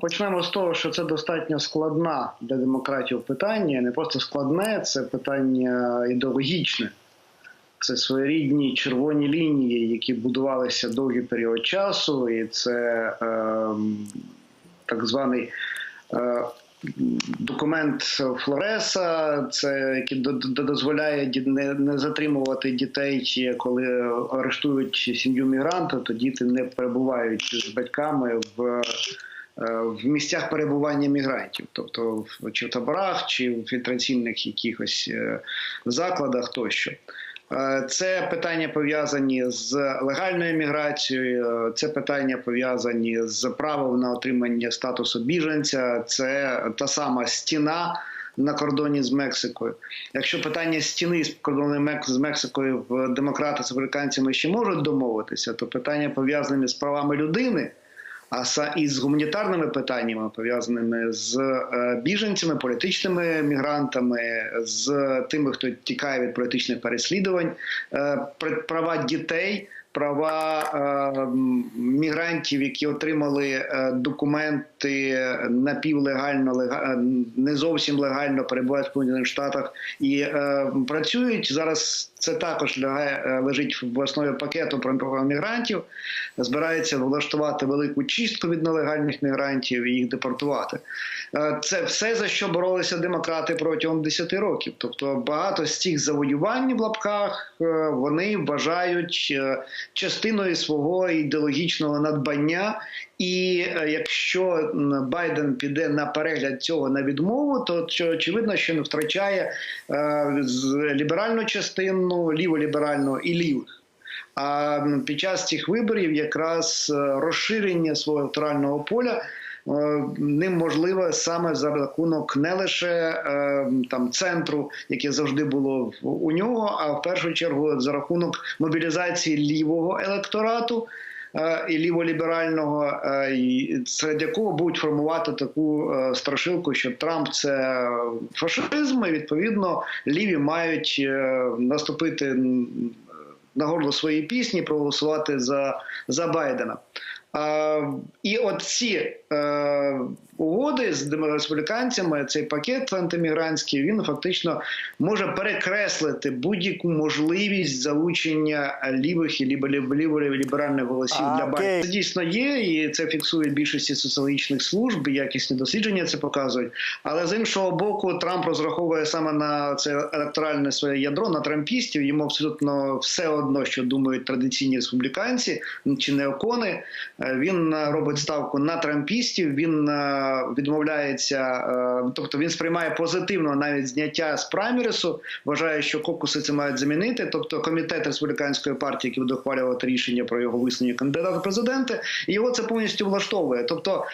Почнемо з того, що це достатньо складна для демократів питання. Не просто складне, це питання ідеологічне. Це своєрідні червоні лінії, які будувалися довгий період часу, і це е, так званий е, документ Флореса, це який до- до- дозволяє не, не затримувати дітей, коли арештують сім'ю мігранта, то діти не перебувають з батьками в. Е, В місцях перебування мігрантів, тобто чи в таборах, чи в фільтраційних якихось е, закладах тощо. Е, Це питання пов'язані з легальною міграцією, це питання пов'язані з правом на отримання статусу біженця, це та сама стіна на кордоні з Мексикою. Якщо питання стіни з кордону з Мексикою в демократи з американцями ще можуть домовитися, то питання пов'язані з правами людини. А із гуманітарними питаннями пов'язаними з е, біженцями, політичними мігрантами, з тими, хто тікає від політичних переслідувань, е, права дітей, права е, мігрантів, які отримали е, документи напівлегально, лега- е, не зовсім легально перебувають в Сполучених Штатах і працюють зараз. Це також лягає, лежить в основі пакету про мігрантів. Збирається влаштувати велику чистку від нелегальних мігрантів і їх депортувати. Це все за що боролися демократи протягом 10 років. Тобто багато з цих завоювань в лапках вони вважають частиною свого ідеологічного надбання. І е, якщо Байден піде на перегляд цього на відмову, то очевидно, що він втрачає е, ліберальну частину, ліволіберальну і лівих. А під час цих виборів якраз е, розширення свого електорального поля. Е, Ним можливе саме за рахунок не лише е, там центру, яке завжди було у нього, а в першу чергу за рахунок мобілізації лівого електорату е, і ліволіберального, серед якого будуть формувати таку страшилку, що Трамп це фашизм, і відповідно ліві мають наступити на горло своєї пісні, проголосувати за, за Байдена. І от ці е, угоди з республіканцями, цей пакет антимігрантський, він фактично може перекреслити будь-яку можливість залучення лівих і ліворо-ліберальних голосів А, для. Байдена. Це дійсно є, і це фіксує більшості соціологічних служб, якісні дослідження це показують. Але з іншого боку, Трамп розраховує саме на це електоральне своє ядро, на трампістів. Йому абсолютно все одно, що думають традиційні республіканці чи неокони. Е, Він е, робить ставку на трампістів. Він е, відмовляється, тобто він сприймає позитивно навіть зняття з праймерису. Вважає, що кокуси це мають замінити. Тобто, комітет республіканської партії, який буде ухвалювати рішення про його висунення кандидата в президенти, його це повністю влаштовує. Тобто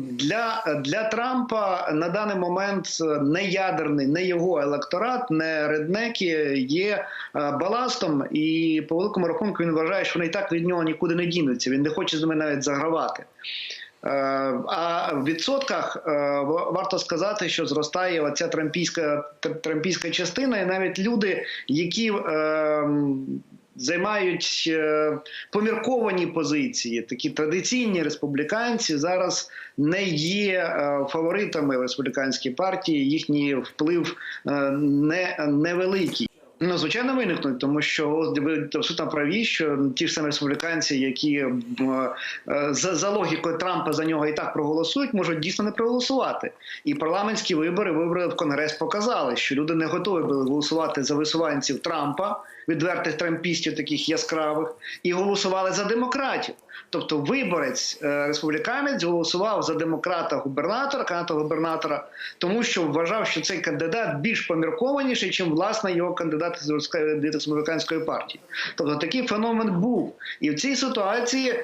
для, для Трампа на даний момент не ядерний, не його електорат, не реднеки є баластом, і по великому рахунку він вважає, що вони і так від нього нікуди не дінуться. Він не хоче з ними навіть загравати. Е, А в відсотках е, варто сказати, що зростає оця трампійська тр- трампійська частина, і навіть люди, які е, займають помірковані позиції, такі традиційні республіканці, зараз не є фаворитами республіканської партії. Їхній вплив не невеликий. Ну, звичайно, виникнуть, тому що ви абсолютно праві, що ті ж самі республіканці, які е, за, за логікою Трампа за нього і так проголосують, можуть дійсно не проголосувати. І парламентські вибори, вибори в Конгрес показали, що люди не готові були голосувати за висуванців Трампа, відвертих трампістів, таких яскравих, і голосували за демократів. Тобто виборець е, республіканець голосував за демократа губернатора, кандидата губернатора, тому що вважав, що цей кандидат більш поміркованіший, ніж власне його кандидат з республіка- від республіканської партії. Тобто такий феномен був. І в цій ситуації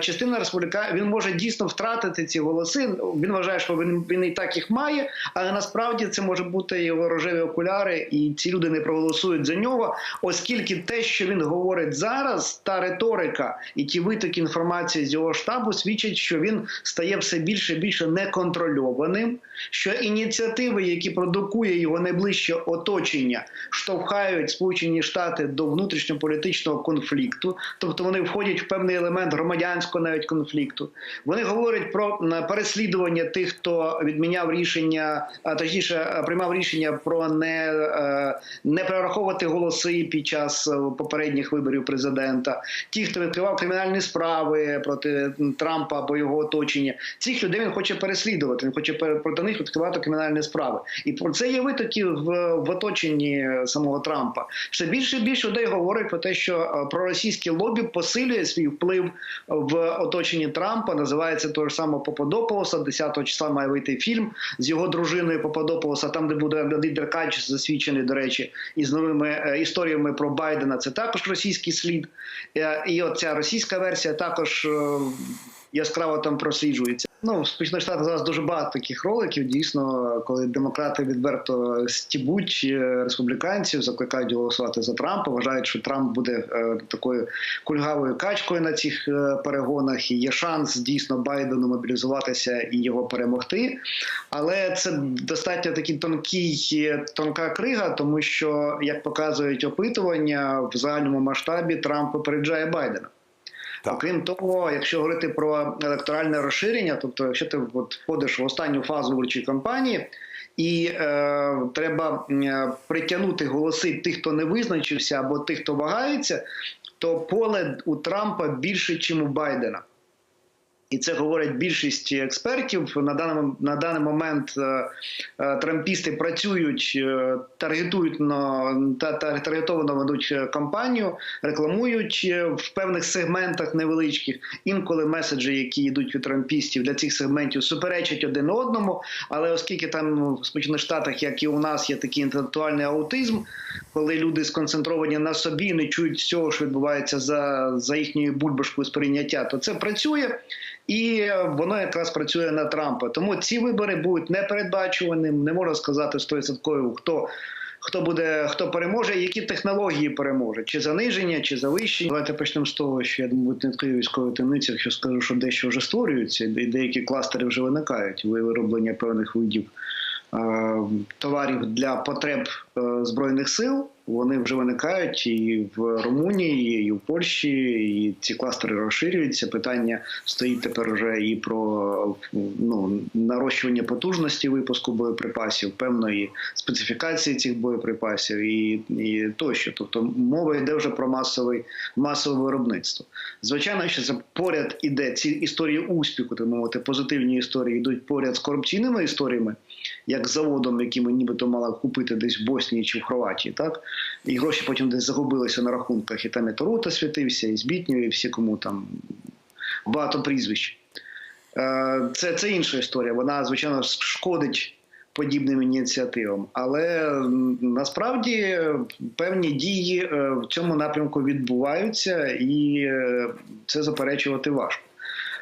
частина республіка він може дійсно втратити ці голоси. Він вважає, що він, він і так їх має, але насправді це може бути його рожеві окуляри, і ці люди не проголосують за нього, оскільки те, що він говорить зараз, та риторика і ті витоки інформації з його штабу свідчить, що він стає все більше і більше неконтрольованим. Що ініціативи, які продукує його найближче оточення, штовхають Сполучені Штати до внутрішньополітичного конфлікту, тобто вони входять в певний елемент громадянського навіть конфлікту. Вони говорять про переслідування тих, хто відміняв рішення, а точніше е, приймав рішення про не, е, не перераховувати голоси під час е, попередніх виборів президента. Ті, хто відкривав кримінальні справи проти Трампа або його оточення, цих людей він хоче переслідувати. Він хоче проти них відкривати кримінальні справи. І про це є витоки в, в оточенні самого Трампа. Все більше і більше людей говорить про те, що е, проросійське лобі посилює свій вплив в оточенні Трампа. Називається того ж самого Попадополоса. 10 числа має вийти фільм з його дружиною Попадополоса, там де буде Андрій Деркач засвідчений, до речі, із новими е, історіями про Байдена. Це також російський слід. Е, І от ця російська версія також е, яскраво там просліджується. Ну, в Сполучених Штатах зараз дуже багато таких роликів. Дійсно, коли демократи відверто стібуть е, республіканців, закликають голосувати за Трампа, вважають, що Трамп буде е, такою кульгавою качкою на цих е, перегонах, і є шанс дійсно Байдену мобілізуватися і його перемогти. Але це достатньо такий тонкий, тонка крига, тому що, як показують опитування, в загальному масштабі Трамп попереджає Байдена. Так. Окрім того, якщо говорити про електоральне розширення, тобто, якщо ти от входиш в останню фазу виборчої кампанії, і е, треба е, притягнути голоси тих, хто не визначився, або тих, хто вагається, то поле у Трампа більше, ніж у Байдена. І це говорить більшість експертів. На даний, на даний момент е, е, трампісти працюють, е, таргетують на та, та таргетовано ведуть кампанію, рекламують в певних сегментах невеличких. Інколи меседжі, які йдуть від трампістів для цих сегментів, суперечать один одному. Але оскільки там в Сполучених Штатах, як і у нас, є такий інтелектуальний аутизм, коли люди сконцентровані на собі, не чують всього, що відбувається за, за їхньою бульбашкою сприйняття, то це працює. І воно якраз працює на Трампа. Тому ці вибори будуть непередбачуваним. Не можна сказати 100% хто. Хто буде, хто переможе, які технології переможе, чи заниження, чи завищення. Давайте почнемо з того, що я думаю, не відкрию військової таємниці, якщо скажу, що дещо вже створюється, і деякі кластери вже виникають. Вироблення певних видів е, товарів для потреб е, збройних сил. Вони вже виникають і в Румунії, і в Польщі, і ці кластери розширюються. Питання стоїть тепер вже і про ну, нарощування потужності випуску боєприпасів, певної специфікації цих боєприпасів і, і тощо. Тобто мова йде вже про масовий масове виробництво. Звичайно, що це поряд іде ці історії успіху, так мовити, позитивні історії йдуть поряд з корупційними історіями, як заводом, який ми нібито мали купити десь в Боснії чи в Хорватії, так і гроші потім десь загубилися на рахунках, і там і Тарута світився, і Збітнів, і всі, кому там багато прізвищ. Е, Це, це інша історія. Вона, звичайно, шкодить подібним ініціативам. Але насправді певні дії е, в цьому напрямку відбуваються, і е, це заперечувати важко.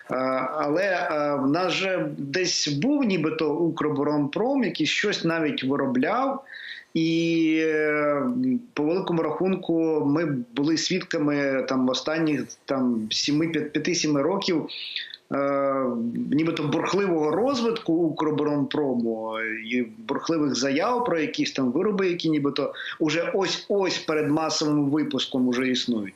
Але в нас же десь був нібито Укроборонпром, який щось навіть виробляв. І е, по великому рахунку ми були свідками там останніх там 5-7 років. Е, нібито бурхливого розвитку Укроборонпрому і бурхливих заяв про якісь там вироби, які нібито уже ось ось перед масовим випуском уже існують.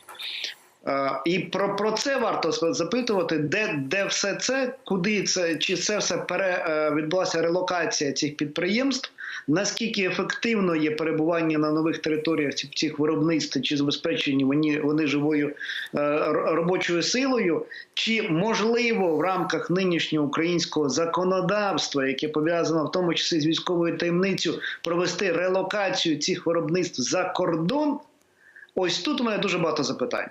Е, І про, про це варто запитувати, де, де все це, куди це, чи це все пере, е, відбулася релокація цих підприємств, наскільки ефективно є перебування на нових територіях цих, виробництв, чи забезпечені вони, вони живою е, робочою силою, чи можливо в рамках нинішнього українського законодавства, яке пов'язано в тому числі з військовою таємницею, провести релокацію цих виробництв за кордон? Ось тут у мене дуже багато запитань.